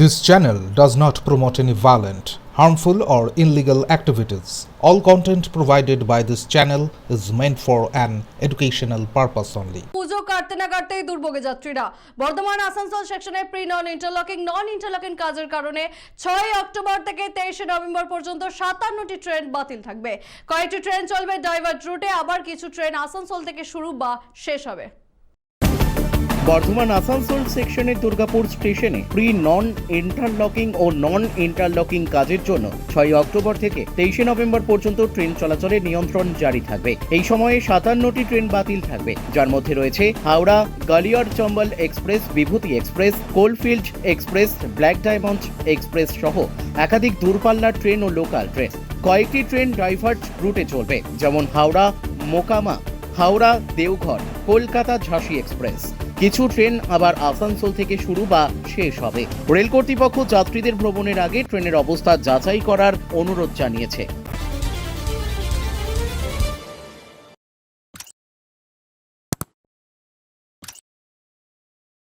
This channel does not promote any violent, harmful, or illegal activities. All content provided by this channel is meant for an educational purpose only. পুজো কাটতে না কাটতেই দুর্ভোগে যাত্রীরা বর্ধমান আসানসোল সেকশনে pre non interlocking non interlocking কাজের কারণে ছয় October থেকে তেইশে নভেম্বর পর্যন্ত সাতান্নটি ট্রেন বাতিল থাকবে কয়েকটি ট্রেন চলবে ডাইভার্ট রুটে আবার কিছু ট্রেন আসানসোল থেকে শুরু বা শেষ হবে বর্ধমান আসানসোল সেকশনের দুর্গাপুর স্টেশনে প্রি নন ইন্টারলকিং ও নন ইন্টারলকিং কাজের জন্য ছয় অক্টোবর থেকে তেইশে নভেম্বর পর্যন্ত ট্রেন চলাচলে নিয়ন্ত্রণ জারি থাকবে। এই সময়ে সাতান্নটি ট্রেন বাতিল থাকবে। যার মধ্যে রয়েছে Howrah, Gwalior Chambal express, Bibhuti express, coalfield express, black diamond express সহ একাধিক দূরপাল্লার ট্রেন ও লোকাল ট্রেন। কয়েকটি ট্রেন ডাইভার্ট রুটে চলবে, যেমন হাওড়া মোকামা হাওড়া দেওঘর কলকাতা ঝাঁসি এক্সপ্রেস। কিছু ট্রেন আবার আসানসোল থেকে শুরু বা শেষ হবে। রেল কর্তৃপক্ষ যাত্রীদের ভ্রমণের আগে ট্রেনের অবস্থা যাচাই করার অনুরোধ জানিয়েছে।